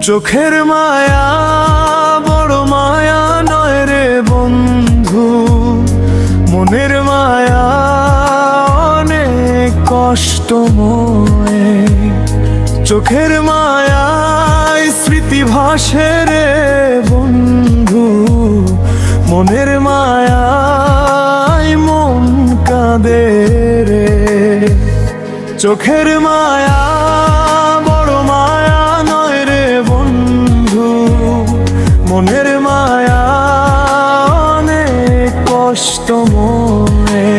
চোখের মায়া বড় মায়া নয় রে বন্ধু। মনের মায়া অনেক কষ্টময়। চোখের মায়ায় স্মৃতি ভাসে রে বন্ধু। মনের মায়ায় মন কাঁদে রে। চোখের মায়া অনেক কষ্টময়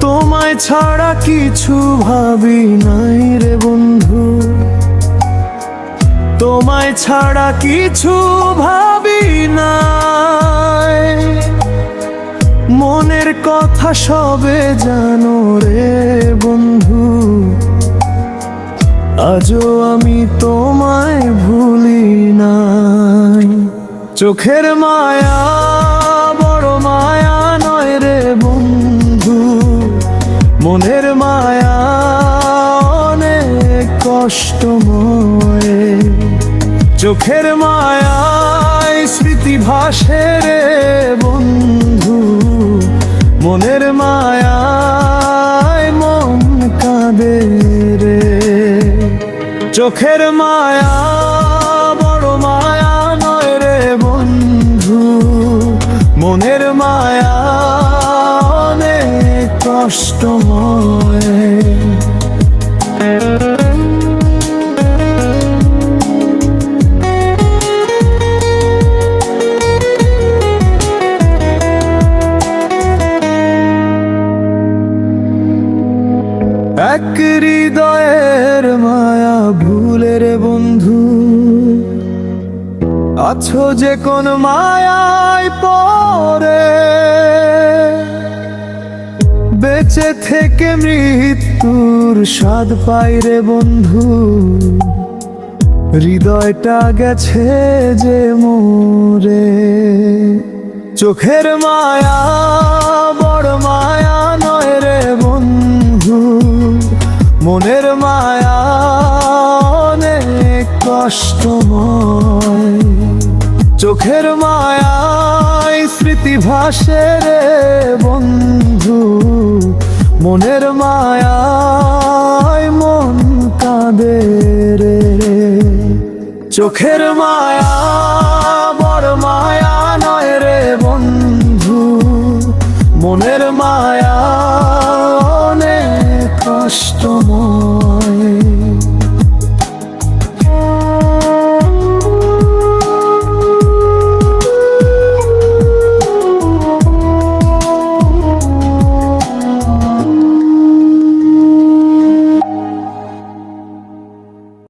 তোমায় ছাড়া কিছু ভাবি নাই রে বন্ধু। তোমায় ছাড়া কিছু ভাবি নাই। সবে জানো রে বন্ধু? আজও আমি তোমায় ভুলি নাই। চোখের মায়া বড় মায়া নয় রে বন্ধু। মনের মায়া অনেক কষ্টময়। চোখের মায়ায় স্মৃতি ভাসে রে বন্ধু। মনের মায়ায় মন কাঁদে রে। চোখের মায়া বড় মায়া নয় রে বন্ধু। মনের মায়া অনেক কষ্টময় হৃদয়ের মায়া ভুলের বন্ধু। আছো যে কোন মায়ায় পরে। বেঁচে থেকে মৃত্যুর স্বাদ পাই রে বন্ধু। হৃদয়টা গেছে যে মোরে। চোখের মায়া, বড় মায়া মনের মায়া অনেক কষ্টময়। চোখের মায়ায় স্মৃতি ভাসে রে বন্ধু। মনের মায়ায় মন কাঁদে রে। চোখের মায়া